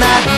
schowam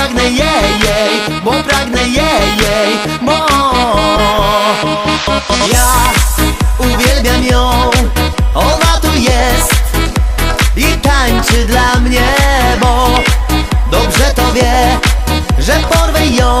pragnę jej, jej, bo pragnę jej, jej, bo. Ja uwielbiam ją, ona tu jest i tańczy dla mnie, bo dobrze to wie, że porwę ją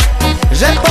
że porwę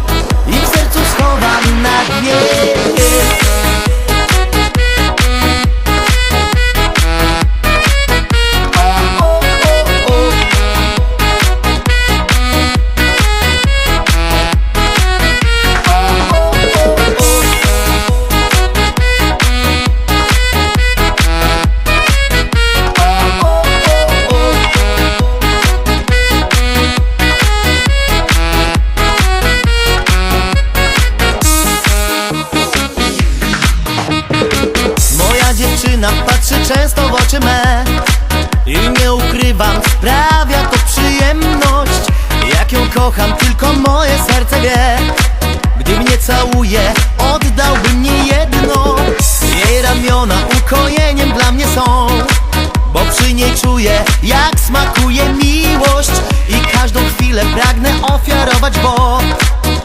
w sercu schowam czuję, jak smakuje miłość. I każdą chwilę pragnę ofiarować, bo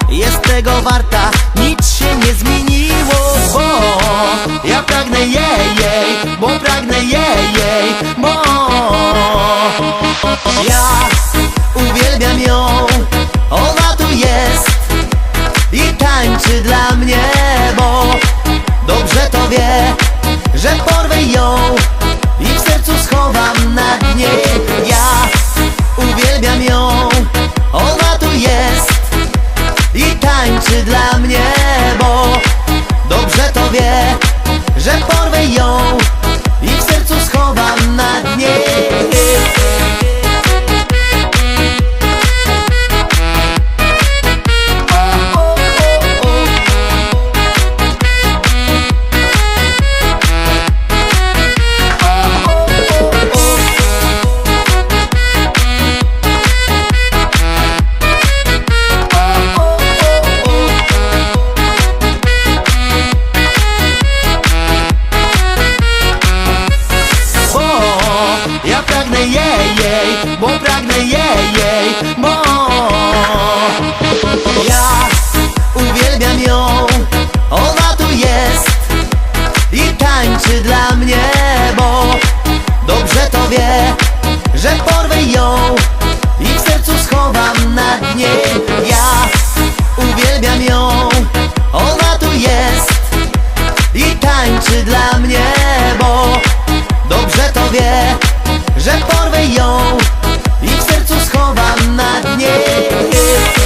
Jest tego warta, nic się nie zmieniło Bo ja pragnę jej, jej Bo pragnę ją i w sercu schowam na dnie. dla mnie Bo dobrze to wie, że porwę ją I w sercu schowam na dnie.